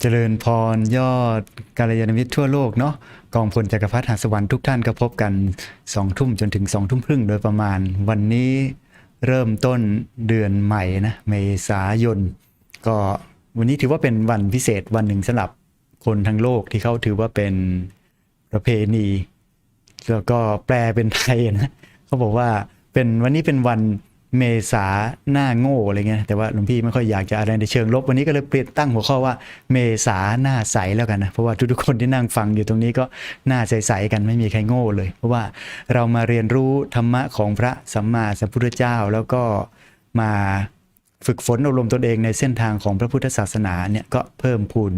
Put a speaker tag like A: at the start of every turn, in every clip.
A: เจริญพรยอดกาลยานมิตรทั่วโลกเนาะกองพลจักรพรรดิหาสวรรค์ทุกท่านก็พบกันสองทุ่มจนถึงสองทุ่มครึ่งโดยประมาณ วันนี้เริ่มต้นเดือนใหม่นะเมษายน ก็วันนี้ถือว่าเป็นวันพิเศษวันหนึ่งสำหรับคนทั้งโลกที่เขาถือว่าเป็นประเพณี แล้วก็แปลเป็นไทยนะเขาบอกว่าเป็นวันนี้เป็นวัน เมษาหน้าโง่อะไรเงี้ยแต่ว่าหลวงพี่ไม่ค่อยอยากจะอะไรในเชิงลบวันนี้ก็เลยเปลี่ยนตั้งหัวข้อว่าเมษาหน้าใสแล้วกันนะเพราะว่าทุกๆคนที่นั่งฟังอยู่ตรงนี้ก็หน้าใสๆกันไม่มีใครโง่เลย เพราะว่าเรามาเรียนรู้ธรรมะของพระสัมมาสัมพุทธเจ้าแล้วก็มาฝึกฝนอบรมตนเองในเส้นทางของพระพุทธศาสนาเนี่ยก็เพิ่มพูน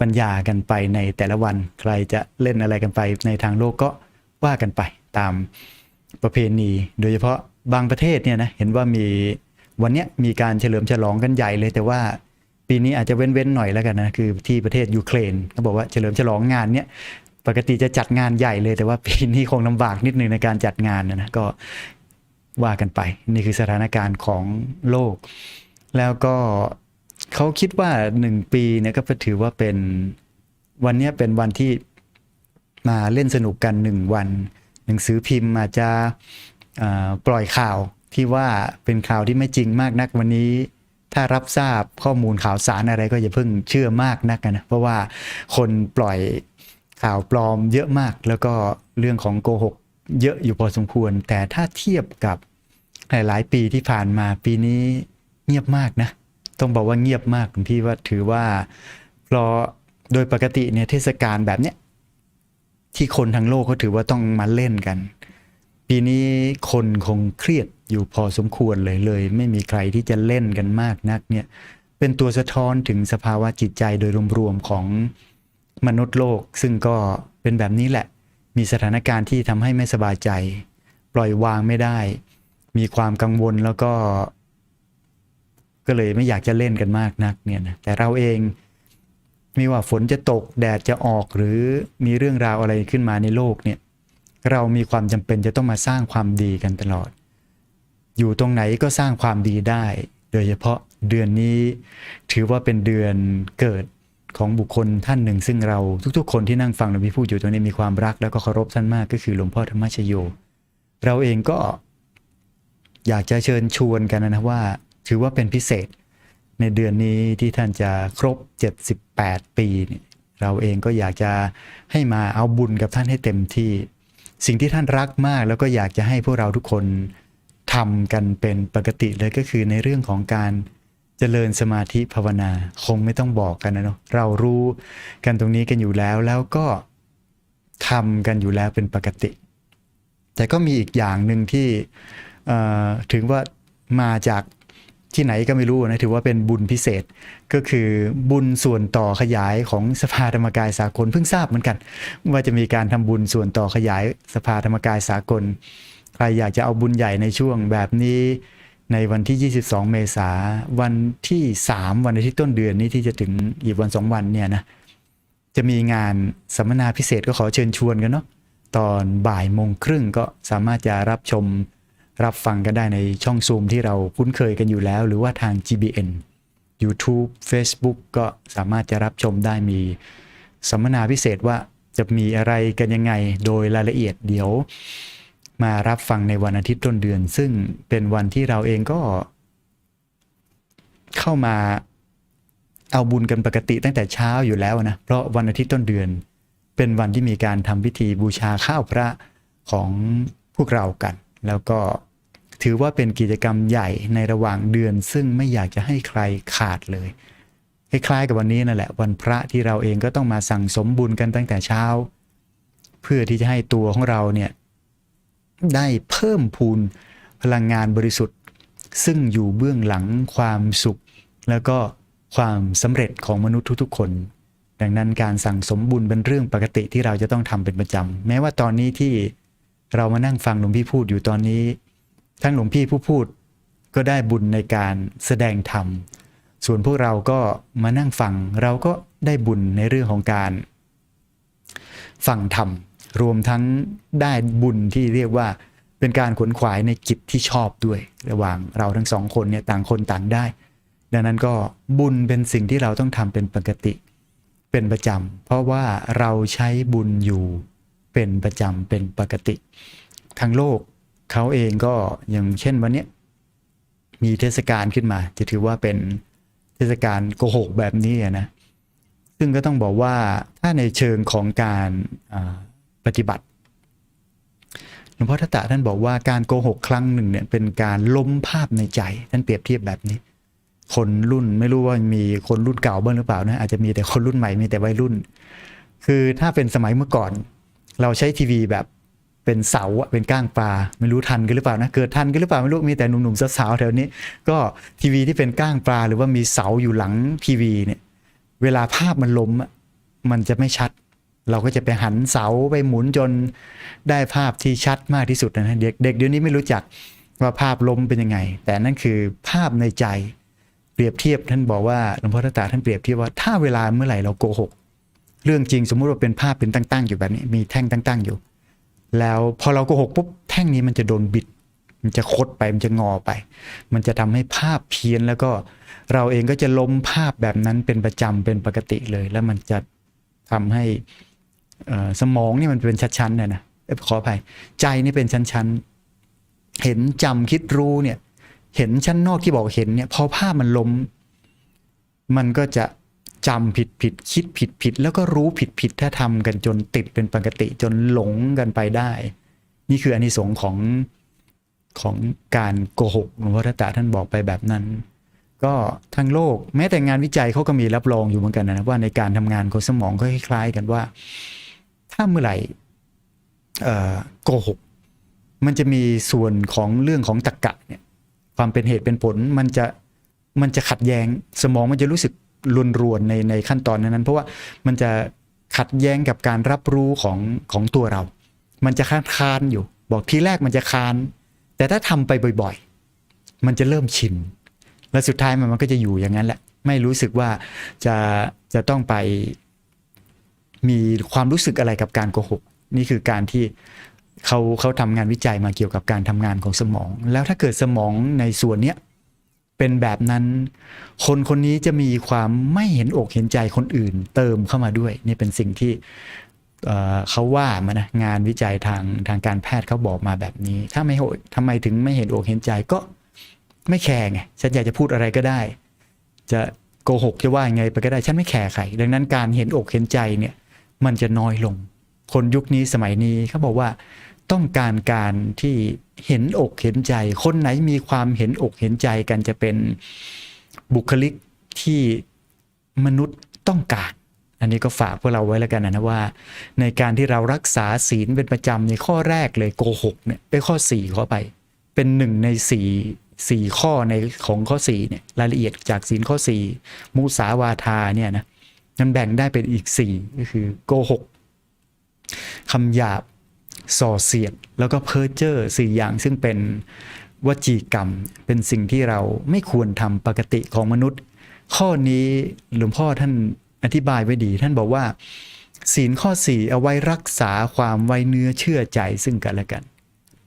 A: ปัญญากันไปในแต่ละวัน ใครจะเล่นอะไรกันไปในทางโลกก็ว่ากันไปตามประเพณี โดยเฉพาะ บางประเทศเนี่ยนะเห็นว่ามีวันเนี้ยมีการเฉลิมฉลองกันใหญ่เลย แต่ว่าปีนี้อาจจะเว้นๆหน่อยแล้วกันนะคือที่ประเทศยูเครนเขาบอกว่าเฉลิมฉลองงานเนี้ยปกติจะจัดงานใหญ่เลย แต่ว่าปีนี้คงลำบากนิดนึงในการจัดงานนะก็ว่ากันไปนี่คือสถานการณ์ของโลก แล้วก็เขาคิดว่าหนึ่งปีเนี่ยก็ถือว่าเป็นวันเนี้ยเป็นวันที่มาเล่นสนุกกันหนึ่งวัน หนังสือพิมพ์อาจจะ ปล่อยข่าวที่ว่าเป็นข่าวที่ไม่จริงมากนักวันนี้ ถ้ารับทราบข้อมูลข่าวสารอะไรก็อย่าเพิ่งเชื่อมากนักนะเพราะว่าคนปล่อยข่าวปลอมเยอะมาก แล้วก็เรื่องของโกหกเยอะอยู่พอสมควร แต่ถ้าเทียบกับหลายๆปีที่ผ่านมาปีนี้เงียบมากนะ ต้องบอกว่าเงียบมากคุณพี่ว่าถือว่าเพราะโดยปกติเนี่ยเทศกาลแบบเนี้ยที่คนทั้งโลกเขาถือว่าต้องมาเล่นกัน ปีนี้คนคงเครียดอยู่พอสมควรเลยเลย ไม่มีใครที่จะเล่นกันมากนักเนี่ยเป็นตัวสะท้อนถึงสภาวะจิตใจโดยรวมๆของมนุษย์โลก ซึ่งก็เป็นแบบนี้แหละ มีสถานการณ์ที่ทำให้ไม่สบายใจ ปล่อยวางไม่ได้ มีความกังวลแล้วก็ ก็เลยไม่อยากจะเล่นกันมากนักเนี่ยนะแต่เราเองไม่ว่าฝนจะตกแดดจะออกหรือมีเรื่องราวอะไรขึ้นมาในโลกเนี่ย เรามีความจำเป็นจะต้องมาสร้างความดีกันตลอด อยู่ตรงไหนก็สร้างความดีได้ โดยเฉพาะเดือนนี้ ถือว่าเป็นเดือนเกิดของบุคคลท่านหนึ่ง ซึ่งเราทุกๆ คนที่นั่งฟังหลวงพี่พูดอยู่ตรงนี้มีความรักแล้วก็เคารพท่านมากก็คือหลวงพ่อธรรมชโย เราเองก็อยากจะเชิญชวนกันนะว่า ถือว่าเป็นพิเศษ ในเดือนนี้ที่ท่านจะครบ 78 ปีเนี่ยเราเองก็อยากจะให้มาเอาบุญกับท่านให้เต็มที่ สิ่งที่ท่านรักมากแล้วก็อยากจะให้พวกเราทุกคนทำกันเป็นปกติเลยก็คือในเรื่องของการเจริญสมาธิภาวนาคงไม่ต้องบอกกันนะเนาะเรารู้กันตรงนี้กันอยู่แล้วแล้วก็ทำกันอยู่แล้วเป็นปกติ แต่ก็มีอีกอย่างหนึ่งที่ถึงว่ามาจาก ที่ไหนก็ไม่รู้นะถือว่าเป็นบุญพิเศษ ก็คือบุญส่วนต่อขยายของสภาธรรมกายสากลเพิ่งทราบเหมือนกัน ว่าจะมีการทำบุญส่วนต่อขยายสภาธรรมกายสากลใครอยากจะเอาบุญใหญ่ในช่วงแบบนี้ในวันที่ 22 เมษาวันที่ 3 วันอาทิตย์ต้นเดือนนี้ที่จะถึงอีกวัน 2 วันเนี่ยนะจะมีงานสัมมนาพิเศษก็ขอเชิญชวนกันเนาะตอนบ่ายโมงครึ่งก็สามารถจะรับชม รับฟังกันได้ในช่องซูมที่เราคุ้นเคยกันอยู่แล้ว หรือว่าทาง GBN YouTube Facebook ก็สามารถจะรับชมได้มีสัมมนาพิเศษว่าจะมีอะไรกันยังไง โดยรายละเอียดเดี๋ยว มารับฟังในวันอาทิตย์ต้นเดือน ซึ่งเป็นวันที่เราเองก็ เข้ามาเอาบุญกันปกติตั้งแต่เช้าอยู่แล้วนะ เพราะวันอาทิตย์ต้นเดือน เป็นวันที่มีการทำพิธีบูชาข้าวพระของพวกเรากัน แล้วก็ ถือว่าเป็นกิจกรรมใหญ่ในระหว่างเดือน ซึ่งไม่อยากจะให้ใครขาดเลยคล้ายๆกับวันนี้นั่นแหละ วันพระที่เราเองก็ต้องมาสั่งสมบุญกันตั้งแต่เช้า เพื่อที่จะให้ตัวของเราเนี่ยได้เพิ่มพูนพลังงานบริสุทธิ์ ซึ่งอยู่เบื้องหลังความสุข แล้วก็ความสำเร็จของมนุษย์ทุกๆ คน ดังนั้นการสั่งสมบุญเป็นเรื่องปกติที่เราจะต้องทำเป็นประจำแม้ว่าตอนนี้ที่เรามานั่งฟังหลวงพี่พูดอยู่ตอนนี้ ทั้งหลวงพี่ผู้พูดก็ได้บุญในการแสดงธรรม ส่วนพวกเราก็มานั่งฟังเราก็ได้บุญในเรื่องของการฟังธรรม รวมทั้งได้บุญที่เรียกว่าเป็นการขวนขวายในกิจที่ชอบด้วย ระหว่างเราทั้งสองคนเนี่ยต่างคนต่างได้ ดังนั้นก็บุญเป็นสิ่งที่เราต้องทำเป็นปกติ เป็นประจำเพราะว่าเราใช้บุญอยู่เป็นประจำเป็นปกติ ทั้งโลก เขาเองก็อย่างเช่นวันนี้มีเทศกาลขึ้นมา จะถือว่าเป็นเทศกาลโกหกแบบนี้นะซึ่งก็ต้องบอกว่าถ้าในเชิงของการปฏิบัติหลวงพ่อทัตตะท่านบอกว่าการโกหกครั้งหนึ่งเนี่ยเป็นการล้มภาพในใจท่านเปรียบเทียบแบบนี้ คนรุ่นไม่รู้ว่ามีคนรุ่นเก่าบ้างหรือเปล่านะอาจจะมีแต่คนรุ่นใหม่มีแต่วัยรุ่น คือถ้าเป็นสมัยเมื่อก่อน เราใช้ทีวีแบบ เป็นเสาเป็นก้างปลาไม่รู้ทันกันหรือเปล่านะเกิดทันกันหรือเปล่าไม่รู้มีแต่หนุ่มๆสาวๆแถวนี้ ก็ทีวีที่เป็นก้างปลาหรือว่ามีเสาอยู่หลังทีวีเนี่ยเวลาภาพมันล้มมันจะไม่ชัด เราก็จะไปหันเสาไปหมุนจนได้ภาพที่ชัดมากที่สุดนะเด็กเด็กเดี๋ยวนี้ไม่รู้จักว่าภาพล้มเป็นยังไง แต่นั่นคือภาพในใจเปรียบเทียบท่านบอกว่าหลวงพ่อทัตตาท่านเปรียบเทียบว่าถ้าเวลาเมื่อไหร่เราโกหก เรื่องจริงสมมุติว่าเป็นภาพเป็นตั้งๆอยู่แบบนี้มีแท่งตั้ง ๆอยู่ แล้วพอเราโกหกปุ๊บแท่งนี้มันจะโดนบิด มันจะคดไปมันจะงอไป มันจะทำให้ภาพเพี้ยนแล้วก็เราเองก็จะล้มภาพแบบนั้นเป็นประจำเป็นปกติเลย แล้วมันจะทำให้สมองนี่มันเป็นชั้นๆเนี่ยนะขออภัยใจนี่เป็นชั้นๆ เห็นจำคิดรู้เนี่ย เห็นชั้นนอกที่บอกเห็นเนี่ย พอภาพมันล้ม มันก็จะ จำผิดผิดคิดผิดผิดแล้วก็รู้ผิดผิดถ้าทำกันจนติดเป็นปกติจนหลงกันไปได้ นี่คืออนิสงส์ของของการโกหกหลวงพ่อทัตตาท่านบอกไปแบบนั้น ก็ทั้งโลกแม้แต่งานวิจัยเขาก็มีรับรองอยู่เหมือนกันนะว่าในการทำงานของสมองก็คล้ายๆกันว่า ถ้าเมื่อไหร่โกหก มันจะมีส่วนของเรื่องของตรรกะเนี่ยความเป็นเหตุเป็นผลมันจะมันจะขัดแย้ง สมองมันจะรู้สึก รุนรวนในในขั้นตอนนั้น เพราะว่ามันจะขัดแย้งกับการรับรู้ของของตัวเรา มันจะค้านคานอยู่ บอกทีแรกมันจะคาน แต่ถ้าทำไปบ่อย ๆ มันจะเริ่มชิน และสุดท้ายมันมันก็จะอยู่อย่างนั้นแหละ ไม่รู้สึกว่าจะจะต้องไปมีความรู้สึกอะไรกับการโกหก นี่คือการที่เขาเขาทำงานวิจัยมาเกี่ยวกับการทำงานของสมอง แล้วถ้าเกิดสมองในส่วนเนี้ย เป็นแบบนั้น คนคนนี้จะมีความไม่เห็นอกเห็นใจคนอื่น เติมเข้ามาด้วย นี่เป็นสิ่งที่เเขาว่ามานะงานวิจัยทางทางการแพทย์เขาบอกมาแบบนี้ ถ้าไม่โหทำไมถึงไม่เห็นอกเห็นใจก็ไม่แคร์ไงฉันอยากจะพูดอะไรก็ได้ จะโกหกจะว่ายังไงไปก็ได้ฉันไม่แคร์ใครดังนั้นการเห็นอกเห็นใจเนี่ย มันจะน้อยลง คนยุคนี้สมัยนี้เขาบอกว่า ต้องการการที่เห็นอกเห็นใจ คนไหนมีความเห็นอกเห็นใจกันจะเป็นบุคลิกที่มนุษย์ต้องการ อันนี้ก็ฝากพวกเราไว้แล้วกันนะว่า ในการที่เรารักษาศีลเป็นประจำในข้อแรกเลยโกหกเนี่ยไปข้อสี่ข้อไป เป็นหนึ่งในสี่สี่ข้อในของข้อสี่เนี่ยรายละเอียดจากศีลข้อสี่มุสาวาทาเนี่ยนะมันแบ่งได้เป็นอีกสี่ก็คือโกหกคำหยาบ ส่อเสียด แล้วก็เพ้อเจ้อสี่อย่างซึ่งเป็นวจีกรรม เป็นสิ่งที่เราไม่ควรทำปกติของมนุษย์ ข้อนี้หลวงพ่อท่านอธิบายไว้ดี ท่านบอกว่า ศีลข้อสี่เอาไว้รักษาความไว้เนื้อเชื่อใจซึ่งกันและกัน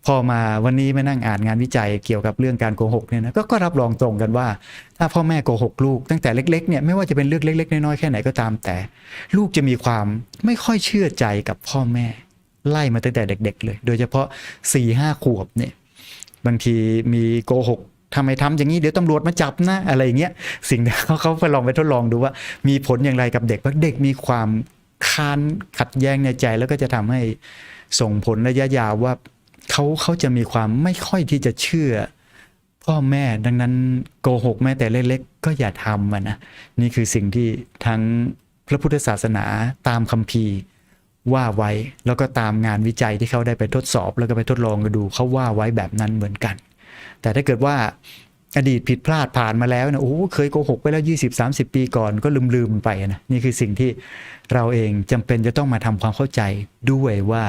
A: พอมาวันนี้มานั่งอ่านงานวิจัยเกี่ยวกับเรื่องการโกหกเนี่ยนะกก็รับรองตรงกันว่า ถ้าพ่อแม่โกหกลูก ตั้งแต่เล็กๆเนี่ยไม่ว่าจะเป็นเรื่องเล็ก ๆ น้อยๆแค่ไหนก็ตามแต่ ลูกจะมีความไม่ค่อยเชื่อใจกับพ่อแม่ ไล่มาตั้งแต่เด็ก ๆ เลย โดยเฉพาะ4ี่ห้าขวบเนี่ยบางทีมีโกหกทำไมทำอย่างนี้เดี๋ยวตำรวจมาจับนะอะไรอย่างเงี้ยสิ่งที่เขาเขาไปลองไปทดลองดูว่า มีผลอย่างไรกับเด็กว่าะเด็กมีความค้านขัดแย้งในใจแล้วก็จะทำให้ส่งผลระยะยาวว่าเขาเขาจะมีความไม่ค่อยที่จะเชื่อ พ่อแม่ดังนั้นโกหกแม้แต่เล็กๆ ก็อย่าทำมันนะนี่คือสิ่งที่ทั้งพระพุทธศาสนาตามคัมภีร์ ว่าไว้แล้วก็ตามงานวิจัยที่เขาได้ไปทดสอบ แล้วก็ไปทดลองกันดูเขาว่าไว้แบบนั้นเหมือนกัน แต่ถ้าเกิดว่าอดีตผิดพลาดผ่านมาแล้วนะโอ้เคยโกหกไปแล้ว 20-30 ปีก่อนก็ลืมลืมๆไปนะนี่คือสิ่งที่เราเองจำเป็นจะต้องมาทำความเข้าใจด้วยว่า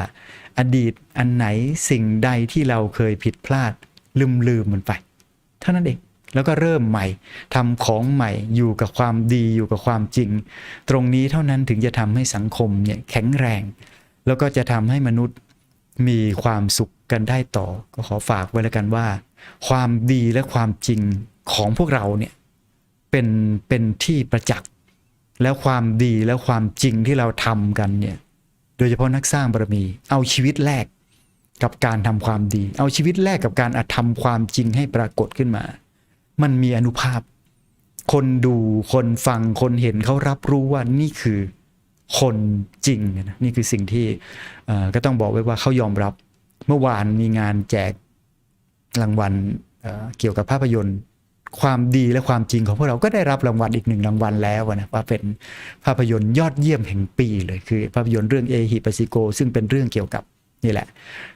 A: อดีตอันไหนสิ่งใดที่เราเคยผิดพลาดลืมลืมๆมันไป เท่านั้นเอง แล้วก็เริ่มใหม่ทำของใหม่อยู่กับความดีอยู่กับความจริง ตรงนี้เท่านั้นถึงจะทำให้สังคมเนี่ยแข็งแรง แล้วก็จะทำให้มนุษย์มีความสุขกันได้ต่อ ก็ขอฝากไว้แล้วกันว่า ความดีและความจริงของพวกเราเนี่ยเป็นเป็นที่ประจักษ์แล้วความดีแล้วความจริงที่เราทำกันเนี่ยโดยเฉพาะนักสร้างบารมี เอาชีวิตแลกกับการทำความดี เอาชีวิตแลกกับการทำความจริงให้ปรากฏขึ้นมา มันมีอนุภาพ คนดูคนฟังคนเห็นเขารับรู้ว่านี่คือคนจริงนะนี่คือสิ่งที่ก็ต้องบอกไว้ว่าเขายอมรับ เมื่อวานมีงานแจกรางวัลเเกี่ยวกับภาพยนตร์ ความดีและความจริงของพวกเราก็ได้รับรางวัลอีกหนึ่งรางวัลแล้วนะว่าเป็นภาพยนตร์ยอดเยี่ยมแห่งปีเลยคือ ภาพยนตร์เรื่องเอฮิปัสสิโก ซึ่งเป็นเรื่องเกี่ยวกับนี่แหละ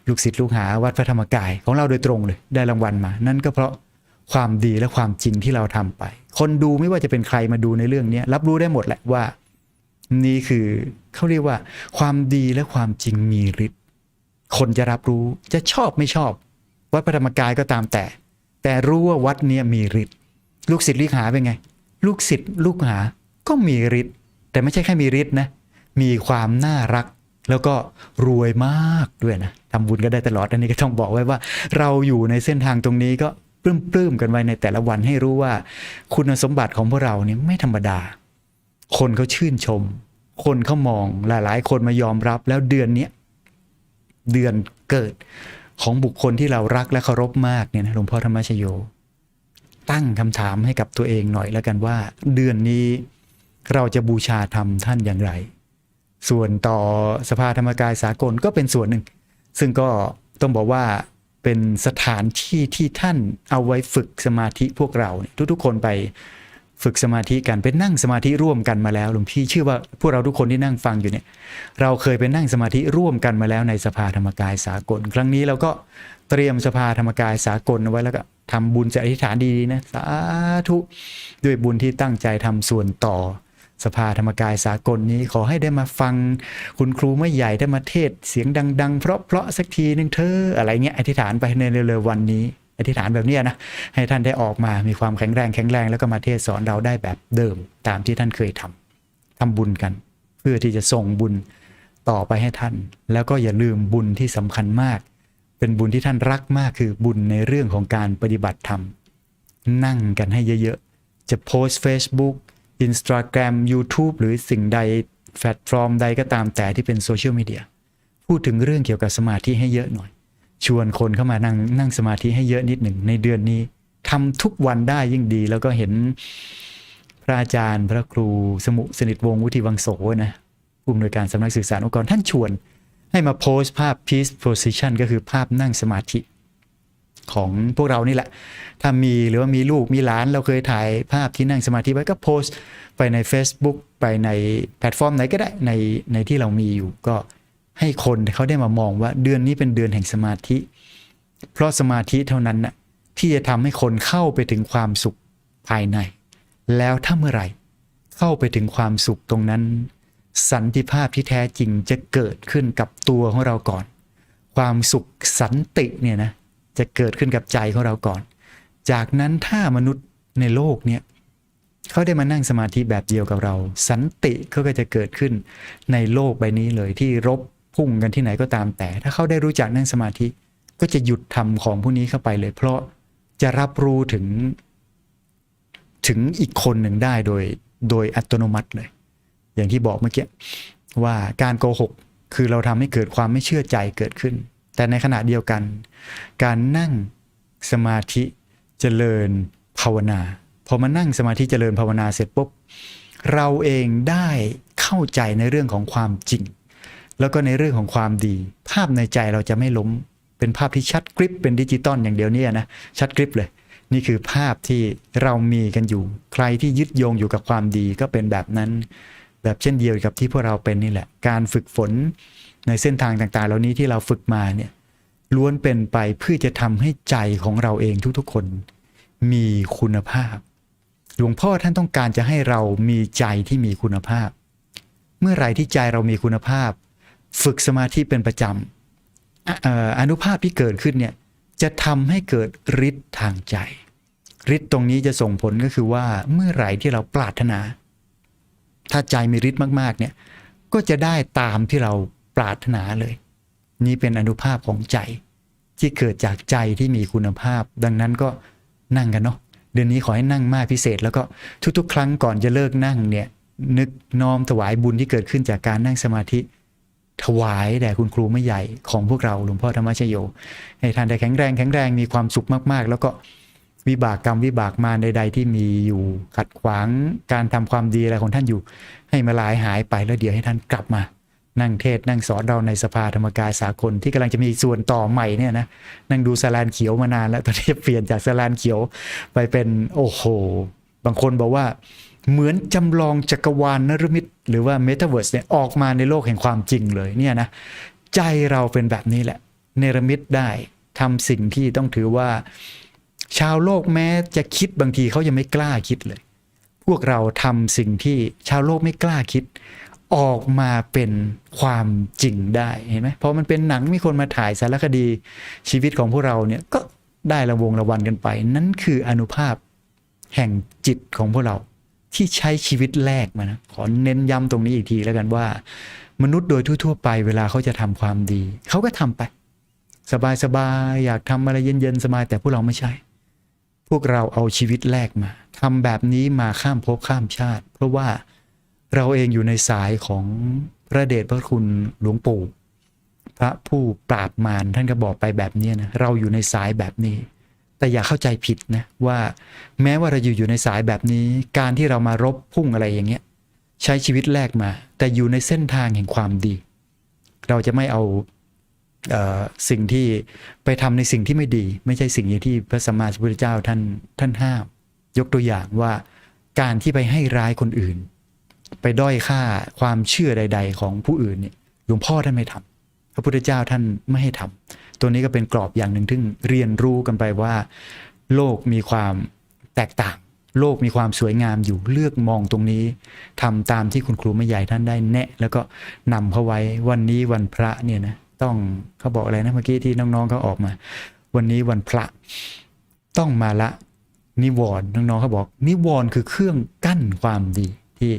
A: ลูกศิษย์ลูกหาวัดพระธรรมกายของเราโดยตรงเลยได้รางวัลมา นั่นก็เพราะ ความดีและความจริงที่เราทำไป คนดูไม่ว่าจะเป็นใครมาดูในเรื่องนี้รับรู้ได้หมดแหละว่า นี่คือเขาเรียกว่า ความดีและความจริงมีฤทธิ์คนจะรับรู้จะชอบไม่ชอบ วัดพระธรรมกายก็ตามแต่ แต่รู้ว่าวัดเนี้ยมีฤทธิ์ลูกศิษย์ลูกหาเป็นไง ลูกศิษย์ลูกหาก็มีฤทธิ์แต่ไม่ใช่แค่มีฤทธิ์นะ มีความน่ารักแล้วก็รวยมากด้วยนะทำบุญก็ได้ตลอดอันนี้ก็ต้องบอกไว้ว่า เราอยู่ในเส้นทางตรงนี้ก็ ปลื้มๆกันไว้ในแต่ละวันให้รู้ว่า คุณสมบัติของพวกเราเนี่ยไม่ธรรมดา คนเขาชื่นชม คนเขามองหลายๆ คนมายอมรับแล้วเดือนเนี้ยเดือนเกิดของบุคคลที่เรารักและเคารพมากเนี่ยนะหลวงพ่อธรรมชโย ตั้งคำถามให้กับตัวเองหน่อยแล้วกันว่า เดือนนี้เราจะบูชาธรรมท่านอย่างไร ส่วนต่อสภาธรรมกายสากลก็เป็นส่วนหนึ่ง ซึ่งก็ต้องบอกว่า เป็นสถานที่ที่ท่านเอาไว้ฝึกสมาธิพวกเราทุกๆ คนไปฝึกสมาธิกันเป็นนั่งสมาธิร่วมกันมาแล้วหลวงพี่เชื่อว่าพวกเราทุกคนที่นั่งฟังอยู่เนี่ย เราเคยไปนั่งสมาธิร่วมกันมาแล้วในสภาธรรมกายสากล ครั้งนี้เราก็เตรียมสภาธรรมกายสากลเอาไว้แล้วก็ทำบุญจะอธิษฐานดีๆนะสาธุด้วยบุญที่ตั้งใจทำส่วนต่อ สภาธรรมกายสากลนี้ขอให้ได้มาฟัง คุณครูไม่ใหญ่ได้มาเทศเสียงดัง ๆ เพราะๆสักทีหนึ่งเธออะไรเงี้ยอธิษฐานไปในเร็วๆวันนี้อธิษฐานแบบนี้นะ ให้ท่านได้ออกมามีความแข็งแรงแข็งแรงแล้วก็มาเทศสอนเราได้แบบเดิมตามที่ท่านเคยทำทำบุญกัน เพื่อที่จะส่งบุญต่อไปให้ท่าน แล้วก็อย่าลืมบุญที่สำคัญมาก เป็นบุญที่ท่านรักมากคือบุญในเรื่องของการปฏิบัติธรรมนั่งกันให้เยอะๆจะโพสต์ Facebook Instagram YouTube หรือสิ่งใดแพลตฟอร์มใดก็ตามแต่ที่เป็นโซเชียลมีเดียพูดถึงเรื่องเกี่ยวกับสมาธิให้เยอะหน่อย ชวนคนเข้ามานั่งนั่งสมาธิให้เยอะนิดหนึ่งในเดือนนี้ทำทุกวันได้ยิ่งดี แล้วก็เห็นพระอาจารย์พระครูสมุสนิทวงศ์วุฒิวังโสนะผู้อำนวยการสำนักสื่อสารองค์กรท่านชวน ให้มาโพสต์ภาพ peace position ก็คือภาพนั่งสมาธิ ของพวกเรานี่แหละ ถ้ามีหรือว่ามีลูกมีหลาน เราเคยถ่ายภาพที่นั่งสมาธิไว้ก็โพสต์ไปใน Facebook ไปในแพลตฟอร์มไหนก็ได้ในในที่เรามีอยู่ก็ให้คนเขาได้มามองว่าเดือนนี้เป็นเดือนแห่งสมาธิ เพราะสมาธิเท่านั้นน่ะที่จะทำให้คนเข้าไปถึงความสุขภายใน แล้วถ้าเมื่อไหร่เข้าไปถึงความสุขตรงนั้น สันติภาพที่แท้จริงจะเกิดขึ้นกับตัวของเราก่อน ความสุขสันติเนี่ยนะ จะเกิดขึ้นกับใจของเราก่อน จากนั้นถ้ามนุษย์ในโลกเนี่ยเขาได้มานั่งสมาธิแบบเดียวกับเรา สันติเขาก็จะเกิดขึ้นในโลกใบนี้เลยที่รบพุ่งกันที่ไหนก็ตามแต่ ถ้าเขาได้รู้จักนั่งสมาธิก็จะหยุดทำของพวกนี้เข้าไปเลย เพราะจะรับรู้ถึงถึงอีกคนหนึ่งได้โดยโดยอัตโนมัติเลย อย่างที่บอกเมื่อกี้ว่าการโกหกคือเราทำให้เกิดความไม่เชื่อใจเกิดขึ้น แต่ในขณะเดียวกัน การนั่งสมาธิเจริญภาวนาพอมานั่งสมาธิเจริญภาวนาเสร็จปุ๊บเราเองได้เข้าใจในเรื่องของความจริง แล้วก็ในเรื่องของความดี ภาพในใจเราจะไม่ล้ม เป็นภาพที่ชัดกริบเป็นดิจิตอลอย่างเดียวเนี่ยนะชัดกริบเลย นี่คือภาพที่เรามีกันอยู่ ใครที่ยึดโยงอยู่กับความดีก็เป็นแบบนั้น แบบเช่นเดียวกับที่พวกเราเป็นนี่แหละ การฝึกฝน ในเส้นทางต่างๆ เหล่านี้ที่เราฝึกมาเนี่ยล้วนเป็นไปเพื่อจะทำให้ใจของเราเองทุกๆคน มีคุณภาพ หลวงพ่อท่านต้องการจะให้เรามีใจที่มีคุณภาพ เมื่อไรที่ใจเรามีคุณภาพ ฝึกสมาธิเป็นประจำอะเอ่ออนุภาพที่เกิดขึ้นเนี่ยจะทำให้เกิดฤทธิ์ทางใจฤทธิ์ตรงนี้จะส่งผลก็คือว่าเมื่อไหร่ที่เราปรารถนา ถ้าใจมีฤทธิ์มากๆเนี่ยก็จะได้ตามที่เรา ปรารถนาเลย นี่เป็นอนุภาพของใจที่เกิดจากใจที่มีคุณภาพ ดังนั้นก็นั่งกันเนาะเดือนนี้ขอให้นั่งมากพิเศษ แล้วก็ทุกๆ ครั้งก่อนจะเลิกนั่งเนี่ยนึกน้อมถวายบุญที่เกิดขึ้นจากการนั่งสมาธิ ถวายแด่คุณครูไม่ใหญ่ของพวกเราหลวงพ่อธรรมชโย ให้ท่านได้แข็งแรงแข็งแรงมีความสุขมากๆ แล้วก็วิบากกรรมวิบากมารใด ๆ ที่มีอยู่ขัดขวางการทำความดีอะไรของท่านอยู่ ให้มาลายหายไปแล้วเดี๋ยวให้ท่านกลับมา นั่งเทศนั่งสอนเราในสภาธรรมกายสากลที่กำลังจะมีส่วนต่อใหม่เนี่ยนะนั่งดูสลานเขียวมานานแล้วตอนนี้เปลี่ยนจากสลานเขียวไปเป็นโอ้โห บางคนบอกว่าเหมือนจำลองจักรวาลนรมิตหรือว่าเมตาเวิร์สเนี่ยออกมาในโลกแห่งความจริงเลยเนี่ยนะใจเราเป็นแบบนี้แหละ เนรมิตได้ทำสิ่งที่ต้องถือว่า ชาวโลกแม้จะคิดบางทีเขายังไม่กล้าคิดเลย พวกเราทำสิ่งที่ชาวโลกไม่กล้าคิด ออกมาเป็นความจริงได้เห็นไหมพอมันเป็นหนังมีคนมาถ่ายสารคดีชีวิตของพวกเราเนี่ยก็ได้ระวงระวันกันไป นั่นคืออนุภาพแห่งจิตของพวกเราที่ใช้ชีวิตแรกมานะขอเน้นย้ำตรงนี้อีกทีแล้วกันว่า มนุษย์โดยทั่ว ๆ ไปเวลาเขาจะทำความดี เขาก็ทำไป สบายๆอยากทำอะไรเย็นๆสบายแต่พวกเราไม่ใช่ พวกเราเอาชีวิตแรกมาทำแบบนี้มาข้ามภพข้ามชาติ เพราะว่า เราเองอยู่ในสายของพระเดชพระคุณหลวงปู่ พระผู้ปราบมารท่านก็บอกไปแบบนี้นะเราอยู่ในสายแบบนี้ แต่อย่าเข้าใจผิดนะว่าแม้ว่าเราอยู่อยู่ในสายแบบนี้ การที่เรามารบพุ่งอะไรอย่างเงี้ยใช้ชีวิตแรกมา แต่อยู่ในเส้นทางแห่งความดี เราจะไม่เอาเออสิ่งที่ไปทำในสิ่งที่ไม่ดี ไม่ใช่สิ่งที่พระสัมมาสัมพุทธเจ้าท่านท่านห้าม ยกตัวอย่างว่าการที่ไปให้ร้ายคนอื่น ไปด้อยค่าความเชื่อใด ๆ ของผู้อื่นเนี่ยหลวงพ่อท่านไม่ทำพระพุทธเจ้าท่านไม่ให้ทำตัวนี้ก็เป็นกรอบอย่างหนึ่งที่เรียนรู้กันไปว่า โลกมีความแตกต่าง โลกมีความสวยงามอยู่เลือกมองตรงนี้ทำตามที่คุณครูไม่ใหญ่ท่านได้แนะ แล้วก็นำเข้าไว้วันนี้วันพระเนี่ยนะต้องเขาบอกอะไรนะเมื่อกี้ที่น้องๆเขาออกมา วันนี้วันพระต้องมาละนิวรณ์น้องๆเขาบอก นิวรณ์คือเครื่องกั้นความดี ที่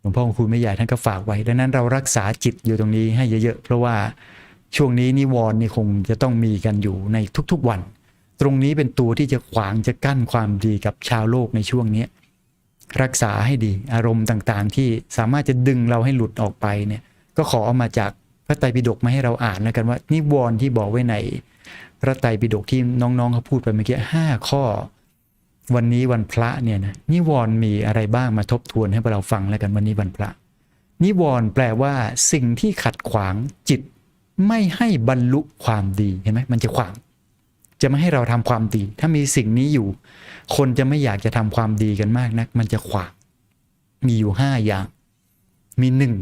A: หลวงพ่อของคุณไม่ใหญ่ท่านก็ฝากไว้ ดังนั้นเรารักษาจิตอยู่ตรงนี้ให้เยอะๆ เพราะว่าช่วงนี้นิวรณ์นี่คงจะต้องมีกันอยู่ในทุกๆวัน ตรงนี้เป็นตัวที่จะขวางจะกั้นความดีกับชาวโลกในช่วงนี้รักษาให้ดีอารมณ์ต่างๆ ที่สามารถจะดึงเราให้หลุดออกไปเนี่ยก็ขอเอามาจากพระไตรปิฎกมาให้เราอ่านแล้วกันว่านิวรณ์ที่บอกไว้ในพระไตรปิฎกที่น้องๆเขาพูดไปเมื่อกี้ห้าข้อ วันนี้วันพระเนี่ยนะนิวรณ์มีอะไรบ้างมาทบทวนให้พวกเราฟังแล้วกันวันนี้วันพระ นิวรณ์แปลว่า สิ่งที่ขัดขวางจิต ไม่ให้บรรลุความดีเห็นไหมมันจะขวาง จะไม่ให้เราทำความดี ถ้ามีสิ่งนี้อยู่ คนจะไม่อยากจะทำความดีกันมากนัก มันจะขวาง มีอยู่ห้าอย่าง มีหนึ่ง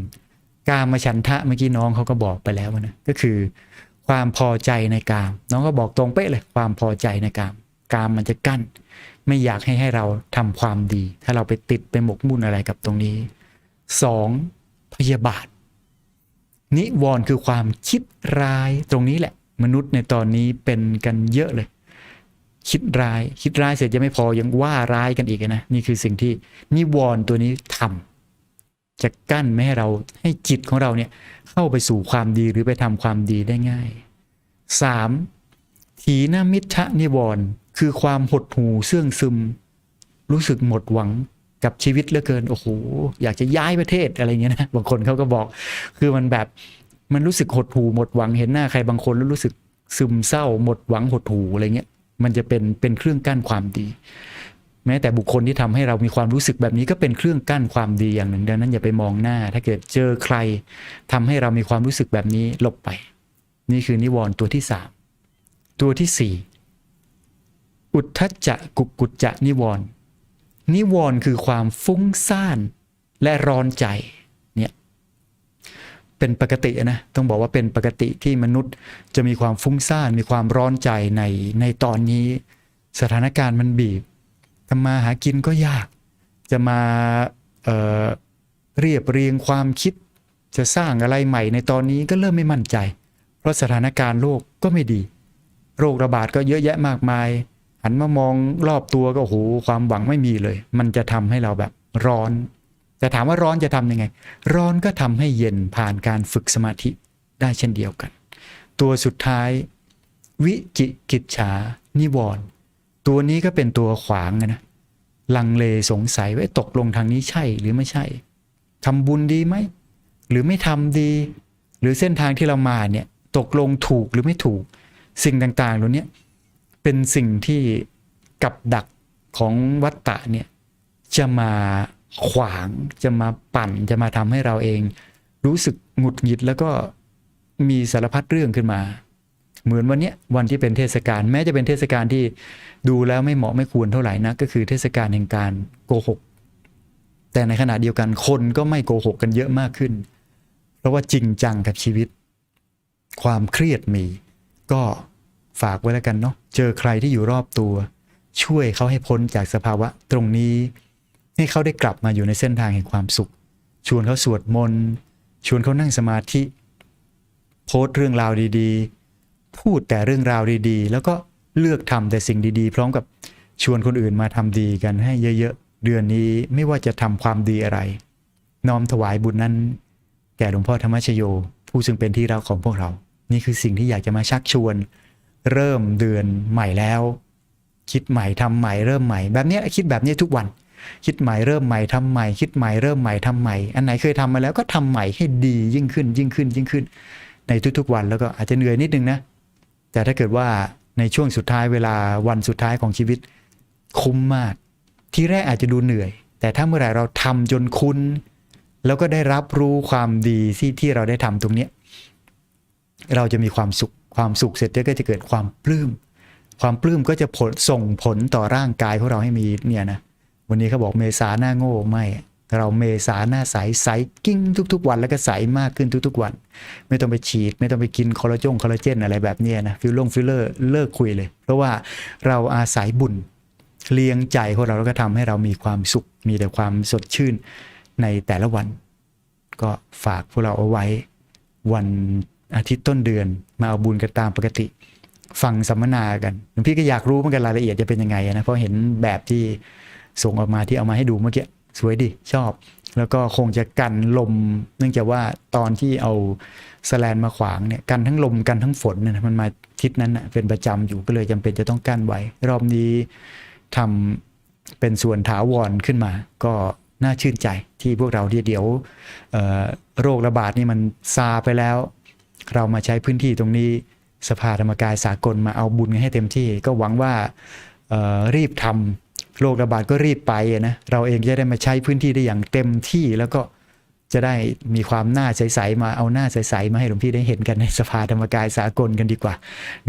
A: กามฉันทะเมื่อกี้น้องเขาก็บอกไปแล้วนะก็คือ ความพอใจในกาม น้องก็บอกตรงเป๊ะเลย ความพอใจในกาม กามมันจะกั้น ไม่อยากให้ให้เราทำความดี ถ้าเราไปติดไปหมกมุ่นอะไรกับตรงนี้สองพยาบาท นิวรณ์คือความคิดร้ายตรงนี้แหละ มนุษย์ในตอนนี้เป็นกันเยอะเลย คิดร้ายคิดร้ายเสร็จจะไม่พอยังว่าร้ายกันอีกนะนี่คือสิ่งที่นิวรณ์ตัวนี้ทำจะกั้นไม่ให้เราให้จิตของเราเนี่ยเข้าไปสู่ความดีหรือไปทำความดีได้ง่ายสามถีนมิทะนิวรณ์ คือความหดหู่เสื่องซึม รู้สึกหมดหวังกับชีวิตเหลือเกิน โอ้โห อยากจะย้ายประเทศอะไรเงี้ยนะ บางคนเขาก็บอก คือมันแบบ มันรู้สึกหดหู่หมดหวัง เห็นหน้าใครบางคนแล้วรู้สึกซึมเศร้า หมดหวังหดหู่อะไรเงี้ย มันจะเป็น เป็นเครื่องกั้นความดี แม้แต่บุคคลที่ทำให้เรามีความรู้สึกแบบนี้ก็เป็นเครื่องกั้นความดีอย่างหนึ่ง ดังนั้นอย่าไปมองหน้า ถ้าเกิดเจอใครทำให้เรามีความรู้สึกแบบนี้หลบไป นี่คือนิวรณ์ตัวที่สาม ตัวที่สี่ อุทธจจะกุกุจจะนิวรณ์นิวรณ์คือความฟุ้งซ่านและร้อนใจเนี่ยเป็นปกตินะต้องบอกว่าเป็นปกติที่มนุษย์จะมีความฟุ้งซ่านมีความร้อนใจในในตอนนี้ สถานการณ์มันบีบทำมาหากินก็ยาก จะมาเเรียบเรียงความคิด จะสร้างอะไรใหม่ในตอนนี้ก็เริ่มไม่มั่นใจ เพราะสถานการณ์โลกก็ไม่ดี โรคระบาดก็เยอะแยะมากมาย หันมามองรอบตัวก็โหความหวังไม่มีเลย มันจะทำให้เราแบบร้อน แต่ถามว่าร้อนจะทำยังไง ร้อนก็ทำให้เย็นผ่านการฝึกสมาธิได้เช่นเดียวกัน ตัวสุดท้าย วิจิกิจฉานิวรณ์ตัวนี้ก็เป็นตัวขวางนะลังเลสงสัยว่าตกลงทางนี้ใช่หรือไม่ใช่ทำบุญดีไหมหรือไม่ทำดี หรือเส้นทางที่เรามาเนี่ยตกลงถูกหรือไม่ถูก สิ่งต่างๆเหล่านี้ เป็นสิ่งที่กับดักของวัตตะเนี่ยจะมาขวางจะมาปั่นจะมาทำให้เราเอง รู้สึกหงุดหงิดแล้วก็มีสารพัดเรื่องขึ้นมา เหมือนวันนี้วันที่เป็นเทศกาลแม้จะเป็นเทศกาลที่ดูแล้วไม่เหมาะไม่ควรเท่าไหร่นะก็คือเทศกาลแห่งการโกหก แต่ในขณะเดียวกันคนก็ไม่โกหกกันเยอะมากขึ้น เพราะว่าจริงจังกับชีวิต ความเครียดมีก็ ฝากไว้แล้วกันเนาะเจอใครที่อยู่รอบตัว ช่วยเขาให้พ้นจากสภาวะตรงนี้ ให้เขาได้กลับมาอยู่ในเส้นทางแห่งความสุข ชวนเขาสวดมนต์ชวนเขานั่งสมาธิ โพสเรื่องราวดีๆ พูดแต่เรื่องราวดีๆ แล้วก็เลือกทำแต่สิ่งดีๆ พร้อมกับชวนคนอื่นมาทำดีกันให้เยอะๆ เดือนนี้ไม่ว่าจะทำความดีอะไร น้อมถวายบุญนั้น แก่หลวงพ่อธรรมชโย ผู้ซึ่งเป็นที่รักของพวกเรา นี่คือสิ่งที่อยากจะมาชักชวน เริ่มเดือนใหม่แล้ว คิดใหม่ทำใหม่เริ่มใหม่ แบบนี้คิดแบบนี้ทุกวัน คิดใหม่เริ่มใหม่ทำใหม่ คิดใหม่เริ่มใหม่ทำใหม่ อันไหนเคยทำมาแล้วก็ทำใหม่ให้ดียิ่งขึ้นยิ่งขึ้นยิ่งขึ้น ในทุกๆวันแล้วก็อาจจะเหนื่อยนิดนึงนะ แต่ถ้าเกิดว่าในช่วงสุดท้ายเวลาวันสุดท้ายของชีวิต คุ้มมาก ที่แรกอาจจะดูเหนื่อย แต่ถ้าเมื่อไหร่เราทำจนคุ้นแล้วก็ได้รับรู้ความดีที่ที่เราได้ทำตรงเนี้ยเราจะมีความสุข ความสุขเสร็จแล้วก็จะเกิดความปลื้ม ความปลื้มก็จะผลส่งผลต่อร่างกายของเราให้มีเนี่ยนะ วันนี้เขาบอกเมษาหน้าโง่ไม่ เราเมษาหน้าใสใสกิ้งทุก ๆ วันแล้วก็ใสมากขึ้นทุก ๆ วัน ไม่ต้องไปฉีด ไม่ต้องไปกินคอลลาจงคอลลาเจนอะไรแบบนี้นะฟิลลงฟิลเลอร์เลิกคุยเลย เพราะว่าเราอาศัยบุญเลี้ยงใจของเราแล้วก็ทำให้เรามีความสุข มีแต่ความสดชื่นในแต่ละวัน ก็ฝากพวกเราเอาไว้วันอาทิตย์ต้นเดือน มาเอาบุญกันตามปกติ ฟังสัมมนากันหลวงพี่ก็อยากรู้เหมือนกันรายละเอียดจะเป็นยังไงนะเพราะเห็นแบบที่ส่งออกมาที่เอามาให้ดูเมื่อกี้สวยดีชอบ แล้วก็คงจะกันลม เนื่องจากว่าตอนที่เอาสแลนมาขวางเนี่ยกันทั้งลมกันทั้งฝนเนี่ยมันมาทิศนั้นนะเป็นประจำอยู่ก็เลยจำเป็นจะต้องกั้นไว้ รอบนี้ทำเป็นส่วนถาวรขึ้นมา ก็น่าชื่นใจที่พวกเราที่เดี๋ยวโรคระบาดนี่มันซาไปแล้ว เรามาใช้พื้นที่ตรงนี้สภาธรรมกายสากลมาเอาบุญให้เต็มที่ ก็หวังว่ารีบทำโรคระบาดก็รีบไปนะเราเองจะได้มาใช้พื้นที่ได้อย่างเต็มที่แล้วก็จะได้มีความน่าใสๆมาเอาหน้าใสๆมาให้หลวงพี่ได้เห็นกันในสภาธรรมกายสากลกันดีกว่า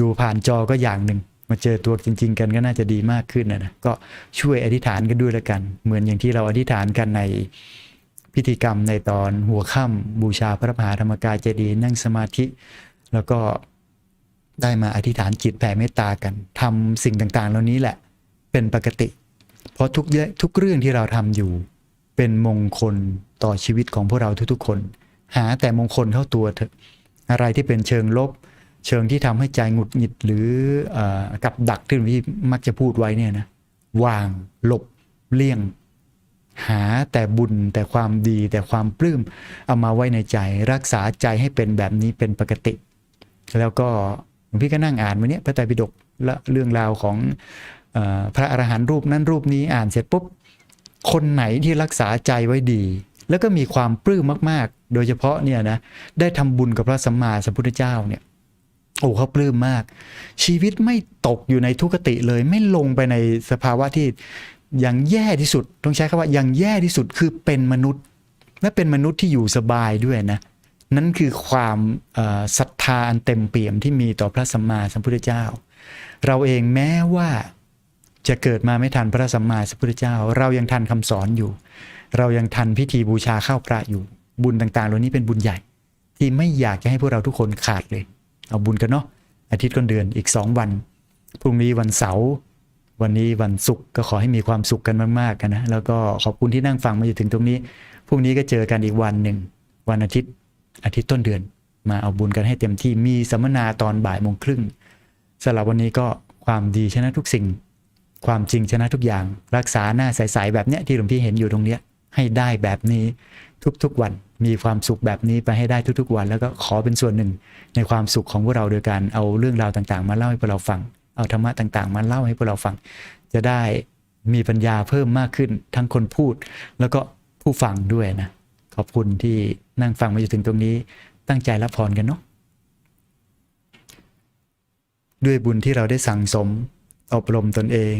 A: ดูผ่านจอก็อย่างหนึ่งมาเจอตัวจริง ๆ กันก็น่าจะดีมากขึ้นนะก็ช่วยอธิษฐานกันด้วยล้วกัน เหมือนอย่างที่เราอธิษฐานกันใน พิธีกรรมในตอนหัวค่ำบูชาพระมหาธรรมกายเจดีย์นั่งสมาธิ แล้วก็ได้มาอธิษฐานจิตแผ่เมตตากันทำสิ่งต่างๆ เหล่านี้แหละเป็นปกติ เพราะทุกเรื่องทุกเรื่องที่เราทำอยู่ เป็นมงคลต่อชีวิตของพวกเราทุกๆคน หาแต่มงคลเข้าตัวเถอะอะไรที่เป็นเชิงลบ เชิงที่ทำให้ใจหงุดหงิดหรืออกับดักที่พี่มักจะพูดไว้เนี่ยนะวางหลบเลี่ยง หาแต่บุญแต่ความดีแต่ความปลื้มเอามาไว้ในใจ รักษาใจให้เป็นแบบนี้เป็นปกติ แล้วก็หลวงพี่ก็นั่งอ่านวันนี้พระไตรปิฎกและเรื่องราวของอพระอรหันต์รูปนั้นรูปนี้อ่านเสร็จปุ๊บคนไหนที่รักษาใจไว้ดี แล้วก็มีความปลื้มมาก ๆ โดยเฉพาะเนี่ยนะได้ทำบุญกับพระสัมมาสัมพุทธเจ้าเนี่ยโอ้เขาปลื้มมาก ชีวิตไม่ตกอยู่ในทุกขติเลย ไม่ลงไปในสภาวะที่ อยังแย่ที่สุด ต้องใช้คำว่าอยังแย่ที่สุดคือเป็นมนุษย์ และเป็นมนุษย์ที่อยู่สบายด้วยนะ นั่นคือความศรัทธาอันเต็มเปี่ยมที่มีต่อพระสัมมาสัมพุทธเจ้า เราเองแม้ว่าจะเกิดมาไม่ทันพระสัมมาสัมพุทธเจ้า เรายังทันคำสอนอยู่ เรายังทันพิธีบูชาข้าวพระอยู่ บุญต่างๆเหล่านี้เป็นบุญใหญ่ ที่ไม่อยากจะให้พวกเราทุกคนขาดเลย เอาบุญกันเนาะอาทิตย์ก้นเดือนอีก 2 วันพรุ่งนี้วันเสาร์ วันนี้วันศุกร์ก็ขอให้มีความสุขกันมากๆกันนะ แล้วก็ขอบคุณที่นั่งฟังมาอยู่ถึงตรงนี้พรุ่งนี้ก็เจอกันอีกวันหนึ่ง วันอาทิตย์ อาทิตย์ต้นเดือน มาเอาบุญกันให้เต็มที่มีสัมมนาตอนบ่ายโมงครึ่งสำหรับวันนี้ก็ความดีชนะทุกสิ่ง ความจริงชนะทุกอย่าง รักษาหน้าใสๆแบบเนี้ยที่หลวงพี่เห็นอยู่ตรงเนี้ยให้ได้แบบนี้ทุกๆวันมีความสุขแบบนี้ไปให้ได้ทุกๆวัน แล้วก็ขอเป็นส่วนหนึ่งในความสุขของพวกเราโดยการเอาเรื่องราวต่างๆ มาเล่าให้พวกเราฟัง เอาธรรมะต่างๆ มาเล่าให้พวกเราฟัง จะได้มีปัญญาเพิ่มมากขึ้น ทั้งคนพูด แล้วก็ผู้ฟังด้วยนะ ขอบคุณที่นั่งฟังมาจนถึงตรงนี้ ตั้งใจรับพรกันเนาะด้วยบุญที่เราได้สั่งสมอบรมตนเอง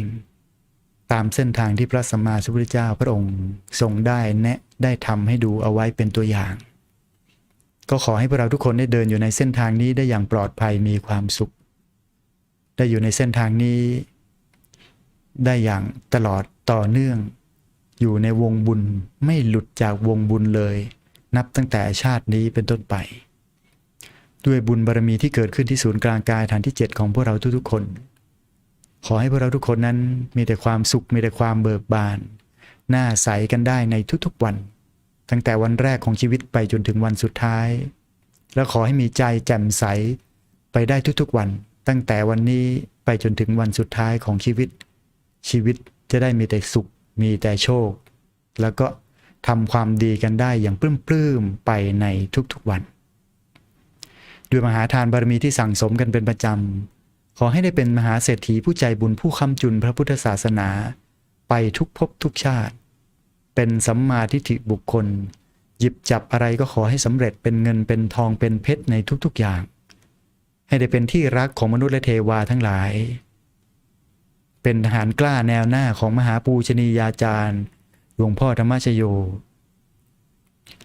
A: ตามเส้นทางที่พระสัมมาสัมพุทธเจ้าพระองค์ทรงได้แนะได้ทำให้ดูเอาไว้เป็นตัวอย่าง ก็ขอให้พวกเราทุกคนได้เดินอยู่ในเส้นทางนี้ได้อย่างปลอดภัยมีความสุข ได้อยู่ในเส้นทางนี้ ได้อย่างตลอดต่อเนื่อง อยู่ในวงบุญไม่หลุดจากวงบุญเลย นับตั้งแต่ชาตินี้เป็นต้นไป ด้วยบุญบารมีที่เกิดขึ้นที่ศูนย์กลางกายฐานที่ 7 ของพวกเราทุกๆคน ขอให้พวกเราทุกคนนั้นมีแต่ความสุขมีแต่ความเบิกบาน หน้าใสกันได้ในทุกๆวัน ตั้งแต่วันแรกของชีวิตไปจนถึงวันสุดท้าย และขอให้มีใจแจ่มใสไปได้ทุกๆวัน ตั้งแต่วันนี้ไปจนถึงวันสุดท้ายของชีวิต ชีวิตจะได้มีแต่สุข มีแต่โชค แล้วก็ทำความดีกันได้อย่างปลื้มๆไปในทุกๆวัน ด้วยมหาทานบารมีที่สั่งสมกันเป็นประจำ ขอให้ได้เป็นมหาเศรษฐีผู้ใจบุญผู้ค้ำจุนพระพุทธศาสนา ไปทุกภพทุกชาติ เป็นสัมมาทิฏฐิบุคคล หยิบจับอะไรก็ขอให้สำเร็จเป็นเงินเป็นทองเป็นเพชรในทุกๆอย่าง ให้ได้เป็นที่รักของมนุษย์และเทวาทั้งหลาย เป็นทหารกล้าแนวหน้าของมหาปูชนียาจารย์หลวงพ่อธรรมชโย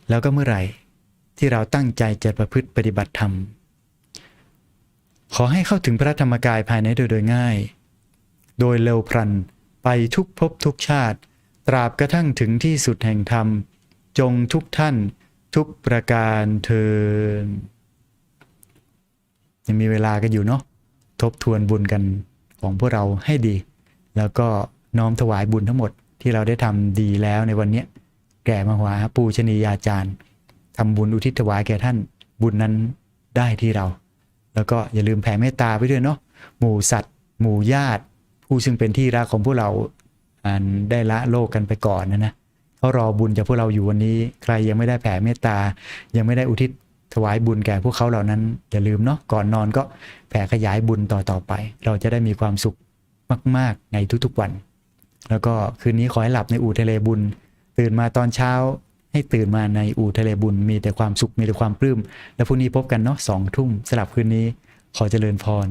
A: แล้วก็เมื่อไหร่ที่เราตั้งใจจะประพฤติปฏิบัติธรรม ขอให้เข้าถึงพระธรรมกายภายในโดยโดยง่าย โดยเร็วพลันไปทุกภพทุกชาติ ตราบกระทั่งถึงที่สุดแห่งธรรม จงทุกท่านทุกประการเทิน ยังมีเวลากันอยู่เนาะทบทวนบุญกันของพวกเราให้ดี แล้วก็น้อมถวายบุญทั้งหมดที่เราได้ทำดีแล้วในวันนี้แก่มหาปูชนียาจารย์ทำบุญอุทิศถวายแก่ท่านบุญนั้นได้ที่เรา แล้วก็อย่าลืมแผ่เมตตาไปด้วยเนาะหมู่สัตว์ หมู่ญาติ ผู้ซึ่งเป็นที่รักของพวกเราอันได้ละโลกกันไปก่อนนะนะเขารอบุญจากพวกเราอยู่วันนี้ ใครยังไม่ได้แผ่เมตตา ยังไม่ได้อุทิศ ถวายบุญแก่พวกเขาเหล่านั้นอย่าลืมเนาะก่อนนอนก็แผ่ขยายบุญต่อต่อไป เราจะได้มีความสุขมาก ๆ ในทุกๆวัน แล้วก็คืนนี้ขอให้หลับในอู่ทะเลบุญ ตื่นมาตอนเช้าให้ตื่นมาในอู่ทะเลบุญ มีแต่ความสุขมีแต่ความปลื้ม แล้วพรุ่งนี้พบกันเนาะสองทุ่มสลับคืนนี้ขอเจริญพร